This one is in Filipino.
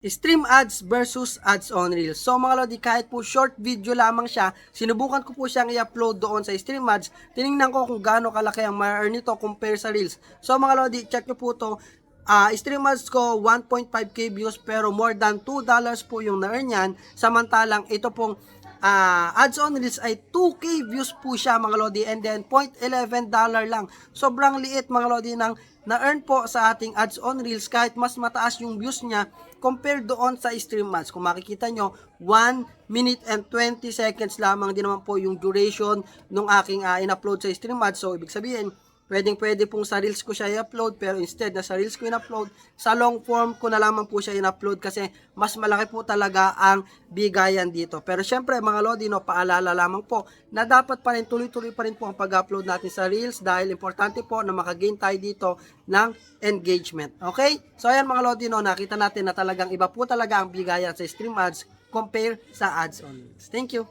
Stream ads versus ads on Reels. So mga lodi, kahit po short video lamang siya, sinubukan ko po siyang i-upload doon sa stream ads. Tiningnan ko kung gaano kalaki ang ma-earn nito compare sa Reels. So mga lodi, check nyo po to. Ah, stream ads ko 1.5k views pero more than 2 dollars po yung na-earn yan. Samantalang ito pong ah, ads on Reels ay 2k views po siya mga lodi and then 0.11 dollar lang. Sobrang liit mga lodi ng na-earn po sa ating ads on Reels kahit mas mataas yung views niya compared doon sa stream ads. Kung makikita nyo, 1 minute and 20 seconds lamang din naman po yung duration nung aking ah, in-upload sa stream ads. So, ibig sabihin, pwedeng pwede pong sa Reels ko siya i-upload pero instead na sa Reels ko in-upload, sa long form ko na lamang po siya in-upload kasi mas malaki po talaga ang bigayan dito. Pero syempre mga Lodi, no, paalala lamang po na dapat pa rin tuloy-tuloy pa rin po ang pag-upload natin sa Reels dahil importante po na makagain tayo dito ng engagement. Okay? So ayan mga Lodi, no, nakita natin na talagang iba po talaga ang bigayan sa stream ads compare sa ads on Reels. Thank you!